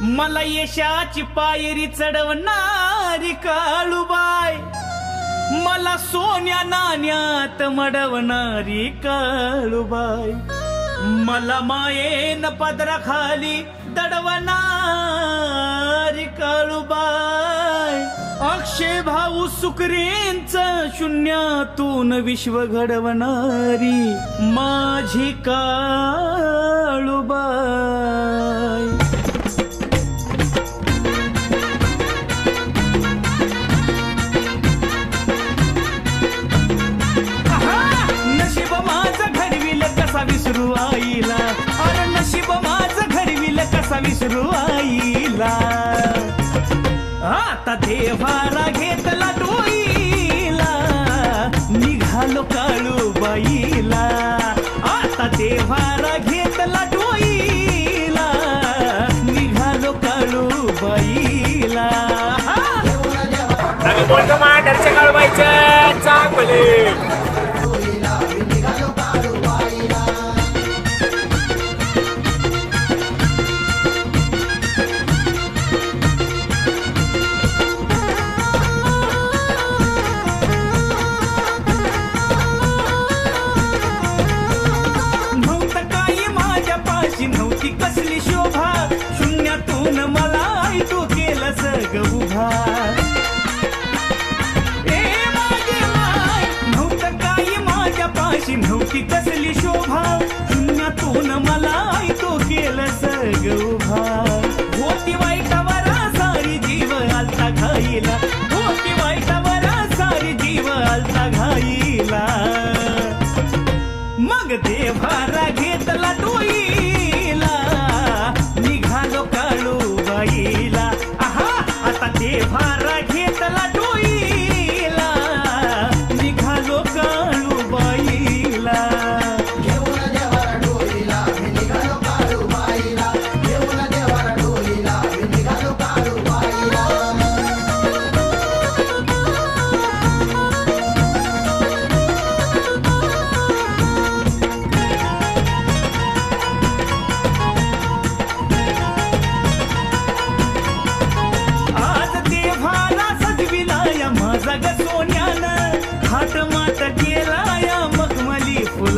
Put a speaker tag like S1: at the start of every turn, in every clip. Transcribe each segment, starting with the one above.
S1: मला यशाची पायरी चढवणारी काळूबाय मला सोन्या नाण्यात मडवणारी काळूबाय मला मायेन पदराखाली दडवणारी काळूबाय अक्षय भाऊ सुकरेंच शून्यातून विश्व घडवणारी माझी काळूबाय आईला. अरे नशीब माझ घडविल कसा विसरू आईला. आता देवारा घेतला डोईला. निघालो काळू बाईला. आता देवारा घेतला डोईला. निघालो काळू बाईला.
S2: आम्ही बोलतो काळू काळबाईच्या चांगले.
S1: शून्यातून मला आई तू केलं सग उभा. ए नव्हतं काही माझ्या पाशी नव्हती कसली शोभा. शून्यातून मला आई तू केलं सग उभा. होती वाईटावर सारी जीव आलता घाईला. होती वाईटावर सारी जीव आलता घाईला. मग देवारा घेत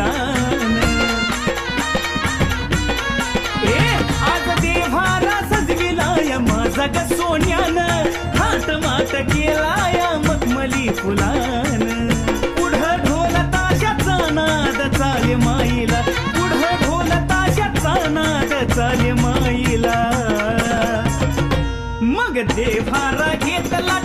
S1: मखमली ए आज देवाला सजविला माझा ग सोन्यानं. हाट माट केला मखमली पुढं ढोल ताशाचा नाद चाले माईला. पुढं ढोल ताशाचा नाद चाले माईला. मग देवारा घेतला